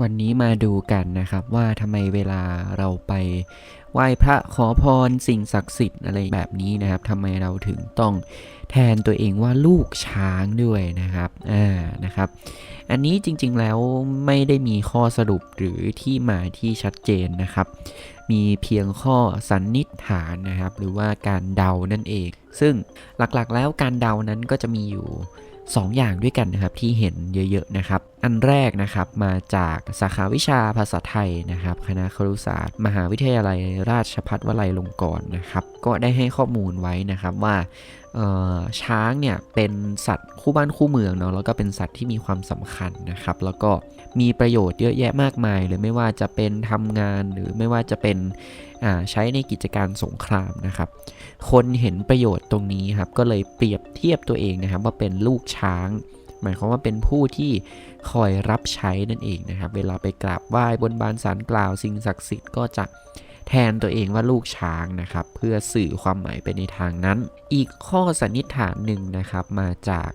วันนี้มาดูกันนะครับว่าทำไมเวลาเราไปไหว้พระขอพรสิ่งศักดิ์สิทธิ์อะไรแบบนี้นะครับทำไมเราถึงต้องแทนตัวเองว่าลูกช้างด้วยนะครับอ่านะครับ อันนี้จริงๆแล้วไม่ได้มีข้อสรุปหรือที่มาที่ชัดเจนนะครับ มีเพียงข้อสันนิษฐานนะครับ หรือว่าการเดานั่นเอง ซึ่งหลักๆแล้วการเดานั้นก็จะมีอยู่ 2ออย่างด้วยกันนะครับที่เห็นเยอะๆนะครับ อันแรกนะครับมาจากสาขาวิชาภาษาไทยนะครับ คณะครุศาสตร์ มหาวิทยาลัยราชภัฏวลัยลงกรณ์นะครับ ก็ได้ให้ข้อมูลไว้นะครับว่า ช้างเนี่ยเป็นสัตว์คู่บ้านคู่เมืองเนาะแล้วก็เป็นสัตว์ที่มีความสำคัญนะครับ แล้วก็มีประโยชน์เยอะแยะมากมายเลยไม่ว่าจะเป็นทำงานหรือไม่ว่าจะเป็นใช้ในกิจการสงครามนะครับ คนเห็นประโยชน์ตรงนี้ครับก็เลยเปรียบเทียบตัวเองนะครับ ว่าเป็นลูกช้าง หมายความว่าเป็นผู้ที่คอยรับใช้นั่นเองนะครับ เวลาไปกราบไหว้บนบานสารกล่าวสิ่งศักดิ์สิทธิ์ก็จะ แทนตัวเองว่าลูกช้างนะครับ เพื่อสื่อความหมายไปในทางนั้น อีกข้อสันนิษฐานหนึ่งนะครับมาจาก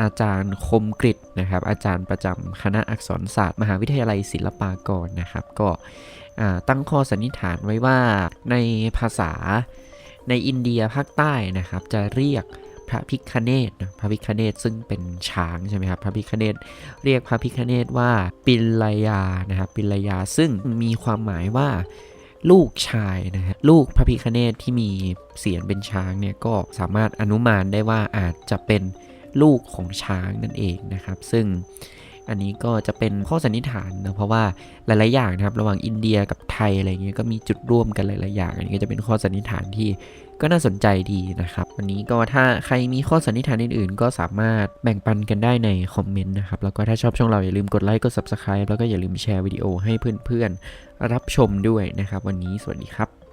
อาจารย์คมกริตนะครับ อาจารย์ประจำคณะอักษรศาสตร์ มหาวิทยาลัยศิลปากรนะครับ ก็ตั้งข้อสันนิษฐานไว้ว่าในภาษาในอินเดียภาคใต้นะครับ จะเรียกพระพิคเนตพระพิคเนตซึ่งเป็นช้างใช่ไหมครับ พระพิคเนตเรียกพระพิคเนตว่าปิลลยานะครับ ปิลลยาซึ่งมีความหมายว่า ลูกชายนะฮะลูกพระพิคเนตที่มีเสียงเป็นช้างเนี่ยก็สามารถอนุมานได้ว่าอาจจะเป็นลูกของช้างนั่นเองนะครับ ซึ่งอันนี้ก็จะเป็นข้อสันนิษฐานนะเพราะว่าหลาย ๆ อย่างนะครับ ระหว่างอินเดียกับไทยอะไรเงี้ยก็มีจุดร่วมกันหลาย ๆ อย่างอันนี้ก็จะเป็นข้อสันนิษฐานที่ ก็น่าสนใจดีนะครับ วันนี้ก็ถ้าใครมีข้อสันนิษฐานอื่นๆ ก็สามารถแบ่งปันกันได้ในคอมเมนต์นะครับ แล้วก็ถ้าชอบช่องเราอย่าลืมกดไลค์กด Subscribe แล้วก็อย่าลืมแชร์วิดีโอให้เพื่อนๆรับชมด้วยนะครับ วันนี้สวัสดีครับ